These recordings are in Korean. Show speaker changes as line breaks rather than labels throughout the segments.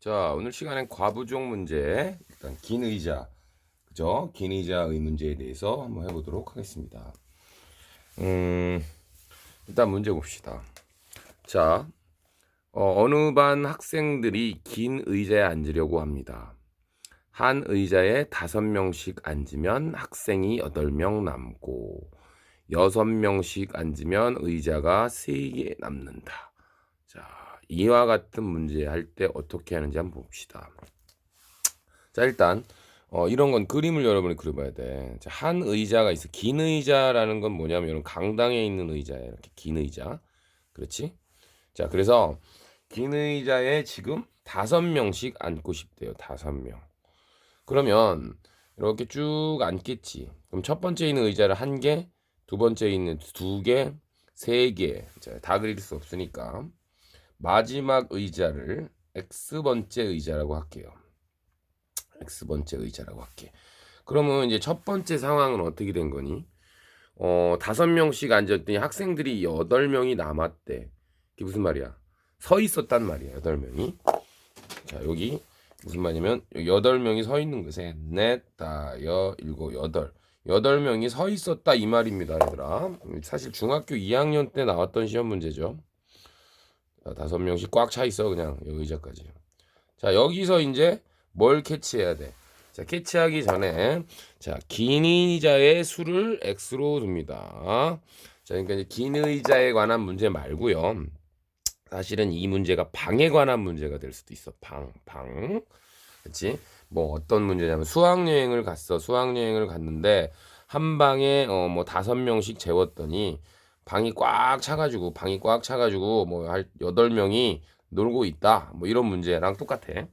자, 오늘 시간엔 과부족 문제, 일단 긴 의자, 그죠? 긴 의자의 문제에 대해서 한번 해보도록 하겠습니다. 음, 일단 문제 봅시다. 자, 어, 어느 반 학생들이 긴 의자에 앉으려고 합니다. 한 의자에 다섯 명씩 앉으면 학생이 여덟 명 남고, 여섯 명씩 앉으면 의자가 세 개 남는다. 자, 이와 같은 문제 할 때 어떻게 하는지 한번 봅시다. 자, 일단 어, 이런 건 그림을 여러분이 그려봐야 돼. 자, 한 의자가 있어. 긴 의자라는 건 뭐냐면 이런 강당에 있는 의자야. 이렇게 긴 의자. 그렇지? 자, 그래서 긴 의자에 지금 다섯 명씩 앉고 싶대요. 다섯 명. 그러면 이렇게 쭉 앉겠지. 그럼 첫 번째 있는 의자를 한 개, 두 번째 있는 두 개, 세 개. 자, 다 그릴 수 없으니까 마지막 의자를 X번째 의자라고 할게요. X번째 의자라고 할게. 그러면 이제 첫 번째 상황은 어떻게 된 거니? 어, 다섯 명씩 앉았더니 학생들이 여덟 명이 남았대. 그게 무슨 말이야? 서 있었단 말이야, 여덟 명이. 자, 여기 무슨 말이냐면 여덟 명이 서 있는 거 셋, 넷, 다, 여, 일곱, 여덟. 여덟 명이 서 있었다 이 말입니다, 얘들아. 사실 중학교 2학년 때 나왔던 시험 문제죠. 자, 다섯 명씩 꽉 차 있어 그냥 여기 의자까지. 자 여기서 이제 뭘 캐치해야 돼? 자 캐치하기 전에 자긴 의자의 수를 x로 둡니다. 자 그러니까 이제 긴 의자에 관한 문제 말고요. 사실은 이 문제가 방에 관한 문제가 될 수도 있어. 방, 방. 그렇지? 뭐 어떤 문제냐면 수학 여행을 갔어. 수학 여행을 갔는데 한 방에 어 뭐 다섯 명씩 재웠더니 방이 꽉 차가지고 방이 꽉 차가지고 뭐할 여덟 명이 놀고 있다. 뭐 이런 문제랑 똑같아.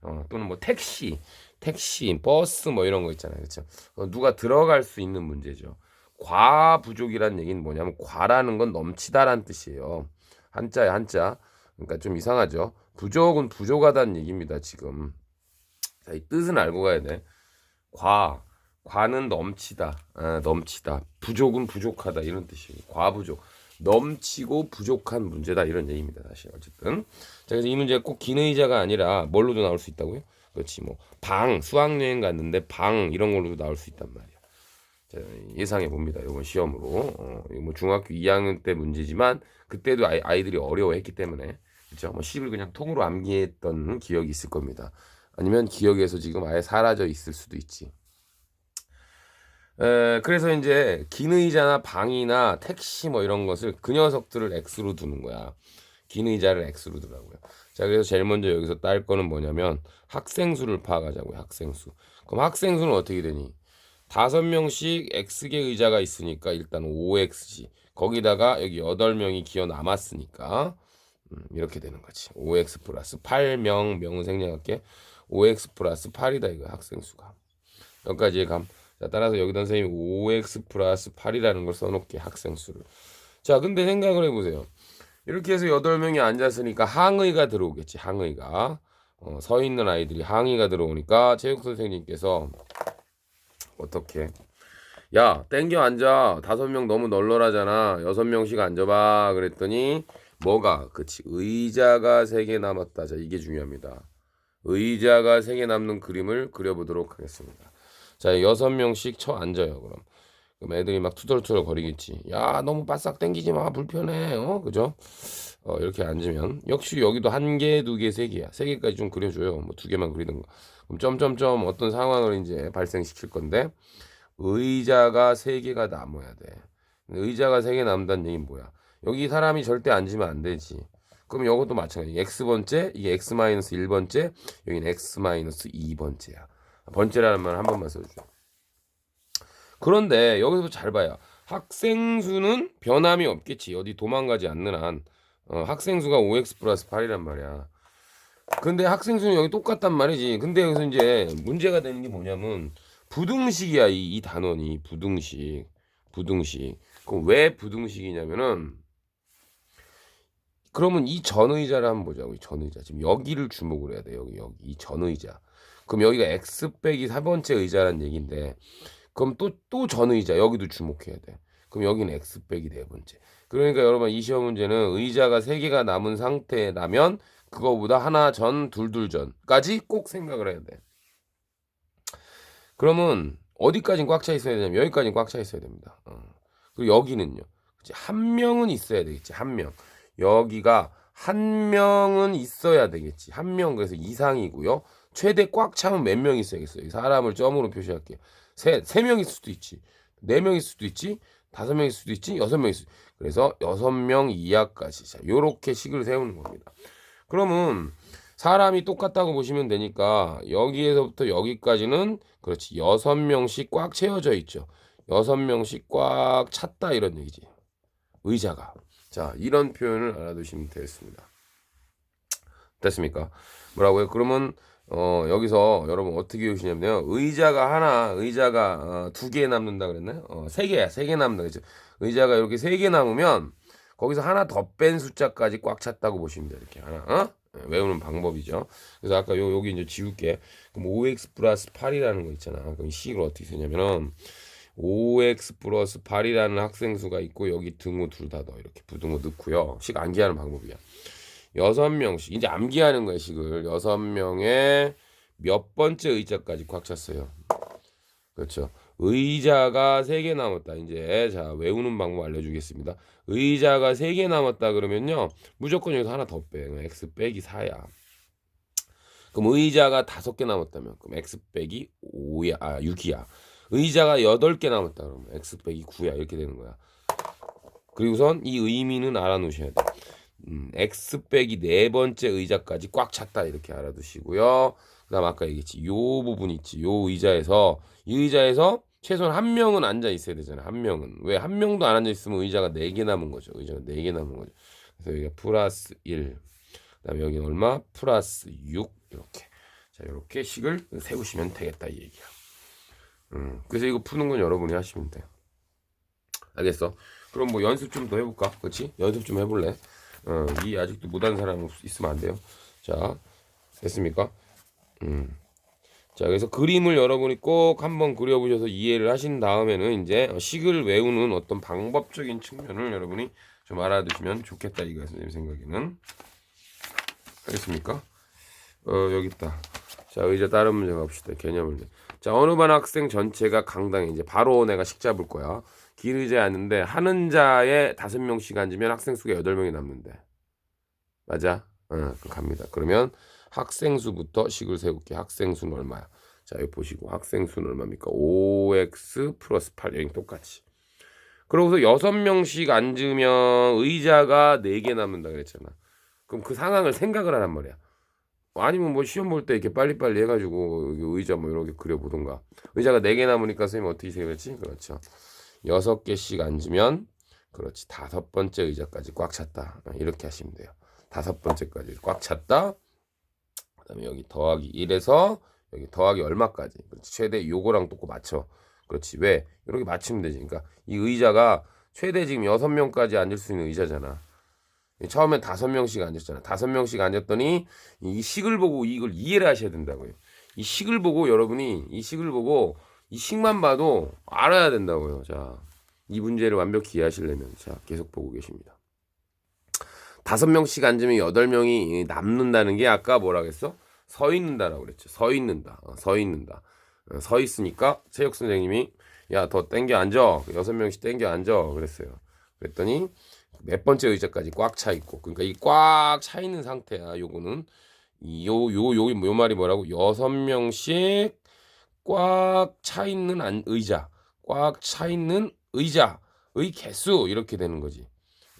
어, 또는 뭐 택시 택시 버스 뭐 이런 거 있잖아요. 그렇죠 어, 누가 들어갈 수 있는 문제죠. 과 부족이란 얘기는 뭐냐면 과라는 건 넘치다란 뜻이에요. 한자에 한자. 그러니까 좀 이상하죠. 부족은 부족하다는 얘기입니다 지금. 자, 이 뜻은 알고 가야 돼. 과, 과는 넘치다, 아, 넘치다. 부족은 부족하다 이런 뜻이에요. 과부족, 넘치고 부족한 문제다 이런 얘기입니다. 사실 어쨌든 자 그래서 이 문제가 꼭긴 의자가 아니라 뭘로도 나올 수 있다고요? 그렇지 뭐 방 수학여행 갔는데 방 이런 걸로도 나올 수 있단 말이야. 자, 예상해 봅니다. 이번 시험으로 어, 이거 뭐 중학교 2학년 때 문제지만 그때도 아이, 아이들이 어려워했기 때문에 그렇죠. 뭐 10을 그냥 통으로 암기했던 기억이 있을 겁니다. 아니면 기억에서 지금 아예 사라져 있을 수도 있지. 에, 그래서 이제 긴 의자나 방이나 택시 뭐 이런 것을 그 녀석들을 X로 두는 거야. 긴 의자를 X로 두라고요. 자, 그래서 제일 먼저 여기서 딸 거는 뭐냐면 학생 수를 파악하자고요. 학생 수. 그럼 학생 수는 어떻게 되니? 다섯 명씩 X개 의자가 있으니까 일단 5X지. 거기다가 여기 여덟 명이 기어 남았으니까 음, 이렇게 되는 거지. 5X 플러스 8명 명은 생략할게. 5X 플러스 8이다 이거 학생 수가. 여기까지 감. 자, 따라서 여기다 선생님이 5x 플러스 8이라는 걸 써놓게 학생 수를. 자, 근데 생각을 해보세요. 이렇게 해서 8명이 앉았으니까 항의가 들어오겠지, 항의가. 어, 서 있는 아이들이 항의가 들어오니까 체육 선생님께서 어떻게 야, 땡겨 앉아. 다섯 명 너무 널널하잖아. 여섯 명씩 앉아봐. 그랬더니 뭐가? 그치. 의자가 세 개 남았다. 자, 이게 중요합니다. 의자가 세 개 남는 그림을 그려보도록 하겠습니다. 자, 여섯 명씩 쳐 앉아요, 그럼. 그럼 애들이 막 투덜투덜 거리겠지. 야, 너무 바싹 당기지 마. 불편해. 어, 그죠? 어, 이렇게 앉으면. 역시 여기도 한 개, 두 개, 세 개야. 세 개까지 좀 그려줘요. 뭐 두 개만 그리든가. 그럼 점점점 어떤 상황을 이제 발생시킬 건데, 의자가 세 개가 남아야 돼. 의자가 세 개 남다는 얘기는 뭐야? 여기 사람이 절대 앉으면 안 되지. 그럼 이것도 마찬가지. x번째, 이게 x-1번째, 여기는 x-2번째야. 번째라는 말 한 번만 써주죠. 그런데 여기서 잘 봐요. 학생 수는 변함이 없겠지. 어디 도망가지 않는 한. 어, 학생 수가 5x 플러스 8이란 말이야. 근데 학생 수는 여기 똑같단 말이지. 근데 여기서 이제 문제가 되는 게 뭐냐면 부등식이야. 이, 이 단원이 부등식. 부등식. 그럼 왜 부등식이냐면은 그러면 이 전의자를 한번 보자고. 이 전의자. 지금 여기를 주목을 해야 돼. 여기 여기 이 전의자. 그럼 여기가 x 빼기 4번째 의자란 얘기인데 그럼 또 또 전 의자 여기도 주목해야 돼. 그럼 여기는 x 빼기 네 번째. 그러니까 여러분 이 시험 문제는 의자가 세 개가 남은 상태라면 그거보다 하나 전, 둘둘 전까지 꼭 생각을 해야 돼. 그러면 어디까지 꽉 차 있어야 되냐면 여기까지 꽉 차 있어야 됩니다. 어. 그리고 여기는요. 그치? 한 명은 있어야 되겠지. 한 명. 여기가 한 명은 있어야 되겠지. 한 명 그래서 이상이고요. 최대 꽉 차면 몇명 있어야겠어요. 사람을 점으로 표시할게요. 세, 세 명일 수도 있지. 네 명일 수도 있지. 다섯 명일 수도 있지. 여섯 명일 수도 있지. 그래서 여섯 명 이하까지. 자, 요렇게 식을 세우는 겁니다. 그러면 사람이 똑같다고 보시면 되니까 여기에서부터 여기까지는 그렇지. 여섯 명씩 꽉 채워져 있죠. 여섯 명씩 꽉 찼다 이런 얘기지. 의자가. 자, 이런 표현을 알아두시면 되겠습니다. 됐습니까? 뭐라고요? 그러면 어, 여기서 여러분 어떻게 외우시냐면요. 의자가 하나, 의자가 어, 두개 남는다 그랬나요? 어, 세 개야. 세개 남는다 그랬죠. 의자가 이렇게 세 개 남으면 거기서 하나 더 뺀 숫자까지 꽉 찼다고 보시면 돼요. 이렇게 하나. 어? 네, 외우는 방법이죠. 그래서 아까 요, 여기 이제 지울게. 그럼 5x 플러스 8이라는 거 있잖아. 그럼 이 식을 어떻게 쓰냐면은 5x 플러스 8이라는 학생 수가 있고 여기 등호 둘 다 넣어 이렇게 부등호 넣고요. 식 암기하는 방법이야. 여섯 명씩 이제 암기하는 거야 식을 여섯 명의 몇 번째 의자까지 꽉 찼어요. 그렇죠. 의자가 세 개 남았다. 이제 자 외우는 방법 알려주겠습니다. 의자가 세 개 남았다 그러면요 무조건 여기서 하나 더 빼. 그럼 x 빼기 4야. 그럼 의자가 다섯 개 남았다면 그럼 x 빼기 5야, 아 6이야. 의자가 여덟 개 남았다 그러면 x 빼기 9야 이렇게 되는 거야. 그리고선 이 의미는 알아놓으셔야 돼. 음, x 빼기 네 번째 의자까지 꽉 찼다. 이렇게 알아두시고요. 그다음 아까 얘기했지 요 부분 있지. 요 의자에서 이 의자에서 최소한 한 명은 앉아 있어야 되잖아 한 명은. 왜 한 명도 안 앉아 있으면 의자가 네 개 남은 거죠. 의자가 네 개 남은 거죠. 그래서 여기가 플러스 1 그다음에 여기 얼마? 플러스 6 이렇게. 자 이렇게 식을 세우시면 되겠다 이 얘기야. 음, 그래서 이거 푸는 건 여러분이 하시면 돼요. 알겠어? 그럼 뭐 연습 좀 더 해볼까? 그렇지 연습 좀 해볼래 어, 이 아직도 못한 사람 없- 있으면 안 돼요 자 됐습니까 음. 자, 그래서 그림을 여러분이 꼭 한번 그려보셔서 이해를 하신 다음에는 이제 식을 외우는 어떤 방법적인 측면을 여러분이 좀 알아두시면 좋겠다 이거야 선생님 생각에는 알겠습니까? 어 여기 있다. 자 의자 다른 문제 갑시다. 개념을. 자 어느 반 학생 전체가 강당에 이제 바로 내가 식 잡을 거야. 긴 의자에 앉는데 하는 자에 다섯 명씩 앉으면 학생 수가 여덟 명이 남는데 맞아? 어, 그럼 갑니다. 그러면 학생 수부터 식을 세울게. 학생 수는 얼마야? 자, 여기 보시고 학생 수는 얼마입니까? 5x 플러스 8 여기 똑같이. 그러고서 여섯 명씩 앉으면 의자가 네 개 남는다 그랬잖아. 그럼 그 상황을 생각을 하란 말이야. 아니면 뭐 시험 볼 때 이렇게 빨리빨리 해가지고 의자 뭐 이렇게 그려보던가. 의자가 네 개 남으니까 선생님 어떻게 생각했지? 그렇죠. 여섯 개씩 앉으면 그렇지 다섯 번째 의자까지 꽉 찼다. 이렇게 하시면 돼요. 다섯 번째까지 꽉 찼다. 그 다음에 여기 더하기 1에서 여기 더하기 얼마까지. 그렇지. 최대 요거랑 똑고 맞춰. 그렇지. 왜? 이렇게 맞추면 되지. 그러니까 이 의자가 최대 지금 여섯 명까지 앉을 수 있는 의자잖아. 처음엔 다섯 명씩 앉았잖아. 다섯 명씩 앉았더니 이 식을 보고 이걸 이해를 하셔야 된다고요. 이 식을 보고 여러분이 이 식을 보고 이 식만 봐도 알아야 된다고요. 자, 이 문제를 완벽히 이해하시려면 자 계속 보고 계십니다. 다섯 명씩 앉으면 여덟 명이 남는다는 게 아까 뭐라 그랬어? 서 있는다라고 그랬죠. 서 있는다. 어, 서 있는다. 어, 서 있으니까 체육 선생님이 야 더 땡겨 앉아. 여섯 명씩 땡겨 앉아. 그랬어요. 그랬더니 몇 번째 의자까지 꽉 차 있고 그러니까 이 꽉 차 있는 상태야. 요거는 요 요요 요 말이 뭐라고? 여섯 명씩 꽉 차 있는 안, 의자. 꽉 차 있는 의자의 개수 이렇게 되는 거지.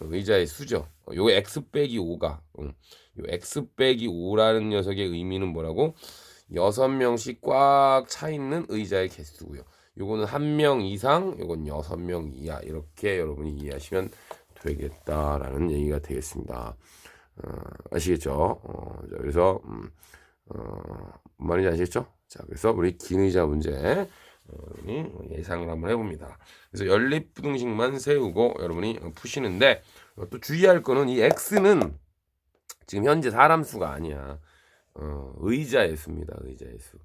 의자의 수죠. 어, 요 x 빼기 5가 응. 요 x 빼기 5라는 녀석의 의미는 뭐라고? 여섯 명씩 꽉 차 있는 의자의 개수고요. 요거는 한 명 이상, 요건 여섯 명 이하 이렇게 여러분이 이해하시면 되겠다라는 얘기가 되겠습니다. 어, 아시겠죠? 어, 자, 그래서 음, 어, 뭔 말인지 아시겠죠? 자, 그래서 우리 긴 의자 문제 어, 예상을 한번 해봅니다. 그래서 연립부등식만 세우고 여러분이 푸시는데 어, 또 주의할 거는 이 x는 지금 현재 사람 수가 아니야. 어, 의자의 수입니다. 의자의 수.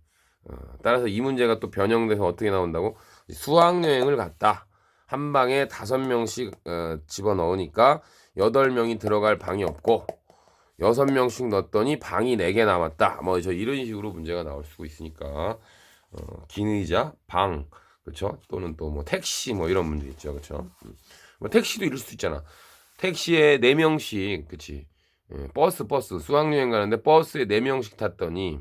어, 따라서 이 문제가 또 변형돼서 어떻게 나온다고? 수학여행을 갔다. 한 방에 다섯 명씩 어, 집어 넣으니까 여덟 명이 들어갈 방이 없고 여섯 명씩 넣었더니 방이 네 개 남았다. 뭐 저 이런 식으로 문제가 나올 수 있으니까 어, 긴 의자, 방, 그렇죠? 또는 또 뭐 택시 뭐 이런 문제 있죠, 그렇죠? 뭐 택시도 이럴 수도 있잖아. 택시에 네 명씩, 그렇지? 예, 버스 버스 수학여행 가는데 버스에 네 명씩 탔더니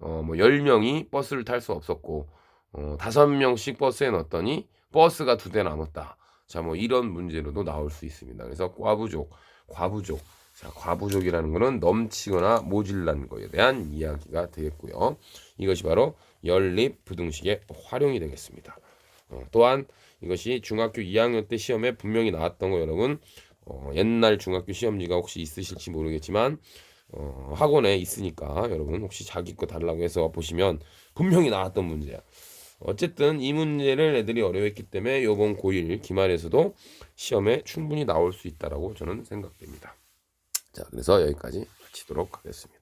어뭐 열 명이 버스를 탈 수 없었고 어 다섯 명씩 버스에 넣었더니 버스가 두 대 남았다. 자 뭐 이런 문제로도 나올 수 있습니다. 그래서 과부족, 과부족. 자 과부족이라는 거는 넘치거나 모질란 거에 대한 이야기가 되겠고요. 이것이 바로 연립 부등식의 활용이 되겠습니다. 어, 또한 이것이 중학교 2학년 때 시험에 분명히 나왔던 거 여러분 어, 옛날 중학교 시험지가 혹시 있으실지 모르겠지만 어, 학원에 있으니까 여러분 혹시 자기 거 달라고 해서 보시면 분명히 나왔던 문제야. 어쨌든 이 문제를 애들이 어려웠기 때문에 요번 고1 기말에서도 시험에 충분히 나올 수 있다라고 저는 생각됩니다. 자, 그래서 여기까지 마치도록 하겠습니다.